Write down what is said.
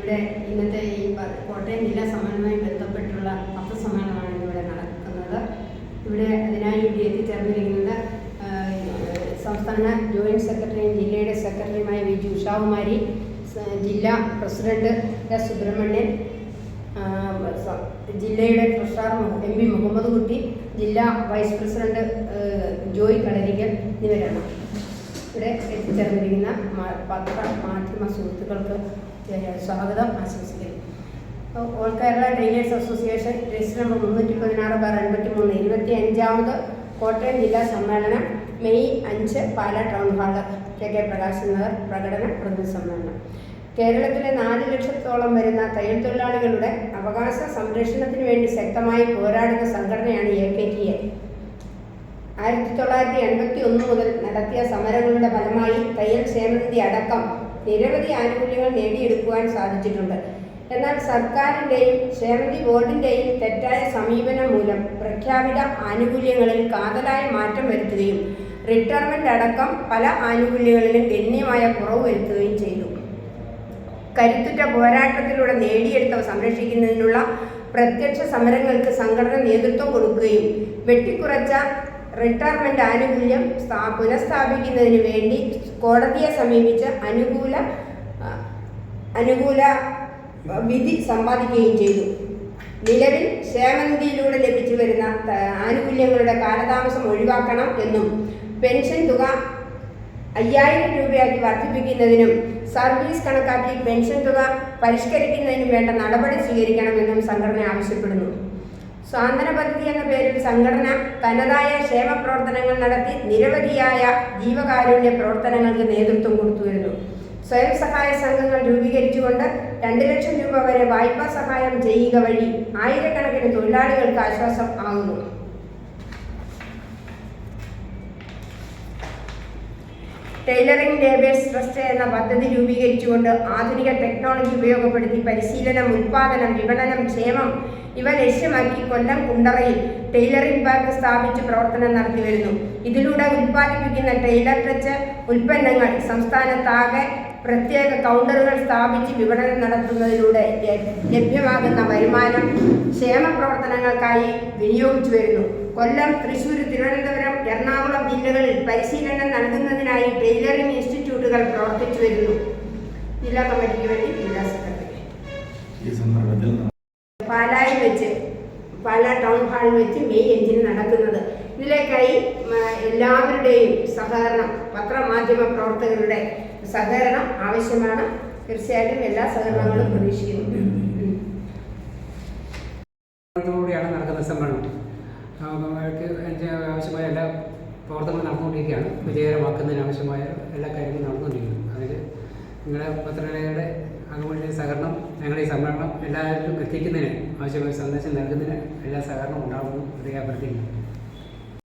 ഇവിടെ ഇന്നത്തെ ഈ കോട്ടയം ജില്ലാ സമ്മേളനവുമായി ബന്ധപ്പെട്ടുള്ള പത്ത് സമ്മേളനമാണ് ഇവിടെ നടക്കുന്നത്. ഇവിടെ അതിനായി ഇവിടെ എത്തിച്ചേർന്നിരിക്കുന്നത് സംസ്ഥാന ജോയിന്റ് സെക്രട്ടറിയും ജില്ലയുടെ സെക്രട്ടറിയുമായ വി. ജി. ഉഷാകുമാരി ജില്ലാ പ്രസിഡന്റ് എസ്. സുബ്രഹ്മണ്യൻ ജില്ലയുടെ ട്രഷറർ എം. പി മുഹമ്മദ് കുട്ടി ജില്ലാ വൈസ് പ്രസിഡന്റ് ജോയി കളരിക്കൽ എന്നിവരാണ്. ഇവിടെ എത്തിച്ചേർന്നിരിക്കുന്ന പത്ര മാധ്യമ സുഹൃത്തുക്കൾക്ക് സ്വാഗതം. ആശംസിക്കുന്നു. All Kerala trainers association register number മുന്നൂറ്റി പതിനാറ് ബാർ എൺപത്തി മൂന്ന് ഇരുപത്തി അഞ്ചാമത് കോട്ടയം ജില്ലാ സമ്മേളനം മെയ് അഞ്ച് Pala town hall K K Prakashan Nagar പ്രകടന പ്രതിനിധി സമ്മേളനം കേരളത്തിലെ നാല് ലക്ഷത്തോളം വരുന്ന തയ്യൽ തൊഴിലാളികളുടെ അവകാശ സംരക്ഷണത്തിന് വേണ്ടി ശക്തമായി പോരാടുന്ന സംഘടനയാണ് എ കെ ടി എ. ആയിരത്തി തൊള്ളായിരത്തി എൺപത്തി ഒന്ന് മുതൽ നടത്തിയ സമരങ്ങളുടെ ഫലമായി തയ്യൽ ക്ഷേമനിധി അടക്കം നിരവധി ആനുകൂല്യങ്ങൾ നേടിയെടുക്കുവാൻ സാധിച്ചിട്ടുണ്ട്. എന്നാൽ സർക്കാരിന്റെയും ക്ഷേമനിധി ബോർഡിന്റെയും തെറ്റായ സമീപനം മൂലം പ്രഖ്യാപിത ആനുകൂല്യങ്ങളിൽ കാതലായ മാറ്റം വരുത്തുകയും റിട്ടയർമെന്റ് അടക്കം പല ആനുകൂല്യങ്ങളിലും ഗണ്യമായ കുറവ് വരുത്തുകയും ചെയ്തു. കരുത്തുറ്റ പോരാട്ടത്തിലൂടെ നേടിയെടുത്തവ സംരക്ഷിക്കുന്നതിനുള്ള പ്രത്യക്ഷ സമരങ്ങൾക്ക് സംഘടന നേതൃത്വം കൊടുക്കുകയും വെട്ടിക്കുറച്ച റിട്ടയർമെന്റ് ആനുകൂല്യം സ്ഥാ- പുനഃസ്ഥാപിക്കുന്നതിന് വേണ്ടി കോടതിയെ സമീപിച്ച് അനുകൂല അനുകൂല വിധി സമ്പാദിക്കുകയും ചെയ്തു. നിലവിൽ ക്ഷേമനിധിയിലൂടെ ലഭിച്ചു വരുന്ന ആനുകൂല്യങ്ങളുടെ കാലതാമസം ഒഴിവാക്കണം എന്നും പെൻഷൻ തുക അയ്യായിരം രൂപയാക്കി വർദ്ധിപ്പിക്കുന്നതിനും സർവീസ് കണക്കാക്കി പെൻഷൻ തുക പരിഷ്കരിക്കുന്നതിനും വേണ്ട നടപടി സ്വീകരിക്കണമെന്നും സംഘടന ആവശ്യപ്പെടുന്നു. സ്വാതന്ത്ര്യ പദ്ധതി എന്ന പേരിൽ സംഘടന തനതായ ക്ഷേമ പ്രവർത്തനങ്ങൾ നടത്തി നിരവധിയായ ജീവകാരുണ്യ പ്രവർത്തനങ്ങൾക്ക് നേതൃത്വം കൊടുത്തുവരുന്നു. സ്വയം സഹായ സംഘങ്ങൾ രൂപീകരിച്ചുകൊണ്ട് രണ്ട് ലക്ഷം രൂപ വരെ വായ്പാ സഹായം ചെയ്യുക വഴി ആയിരക്കണക്കിന് തൊഴിലാളികൾക്ക് ആശ്വാസം ആകുന്നു. ടൈലറിംഗ് ലേബേഴ്സ് ട്രസ്റ്റ് എന്ന പദ്ധതി രൂപീകരിച്ചുകൊണ്ട് ആധുനിക ടെക്നോളജി ഉപയോഗപ്പെടുത്തി പരിശീലനം ഉൽപാദനം വിപണനം ക്ഷേമം ഇവ ലക്ഷ്യമാക്കി കൊല്ലം കുണ്ടറയിൽ ടൈലറിംഗ് പാർക്ക് സ്ഥാപിച്ച് പ്രവർത്തനം നടത്തി വരുന്നു. ഇതിലൂടെ ഉൽപ്പാദിപ്പിക്കുന്ന ടൈലർ ടച്ച് ഉൽപ്പന്നങ്ങൾ സംസ്ഥാനത്താകെ പ്രത്യേക കൗണ്ടറുകൾ സ്ഥാപിച്ച് വിപണനം നടത്തുന്നതിലൂടെ ലഭ്യമാകുന്ന വരുമാനം ക്ഷേമ പ്രവർത്തനങ്ങൾക്കായി വിനിയോഗിച്ചു വരുന്നു. കൊല്ലം തൃശൂർ തിരുവനന്തപുരം എറണാകുളം ജില്ലകളിൽ പരിശീലനം നൽകുന്നതിനായി ടൈലറിംഗ് ഇൻസ്റ്റിറ്റ്യൂട്ടുകൾ പ്രവർത്തിച്ചു വരുന്നു. ജില്ലാ കമ്മിറ്റിക്ക് വേണ്ടി ജില്ലാ സെക്രട്ടറി. പാലായിൽ വെച്ച് പാല ടൗൺ ഹാളിൽ വെച്ച് മെയ് അഞ്ചിന് നടക്കുന്നത്. ഇതിലേക്കായി എല്ലാവരുടെയും സഹകരണം പത്രമാധ്യമ പ്രവർത്തകരുടെ സഹകരണം ആവശ്യമാണ്. തീർച്ചയായിട്ടും എല്ലാ സഹകരണങ്ങളും പ്രതീക്ഷിക്കുന്നു. നടക്കുന്ന സമ്മേളനം അവർക്ക് ആവശ്യമായ എല്ലാ പ്രവർത്തനങ്ങളും നടന്നുകൊണ്ടിരിക്കുകയാണ്. വിജയകരമാക്കുന്നതിന് ആവശ്യമായ എല്ലാ കാര്യങ്ങളും നടന്നുകൊണ്ടിരിക്കുന്നു. അതിൽ നിങ്ങളുടെ പത്രലേഖയുടെ അതുപോലെ സഹകരണം ഞങ്ങളുടെ ഈ സമ്മേളനം എല്ലാവർക്കും എത്തിക്കുന്നതിന് ആവശ്യമായ സന്ദേശം നൽകുന്നതിന് എല്ലാ സഹകരണവും ഉണ്ടാകുമെന്ന് അഭ്യർത്ഥിക്കുന്നു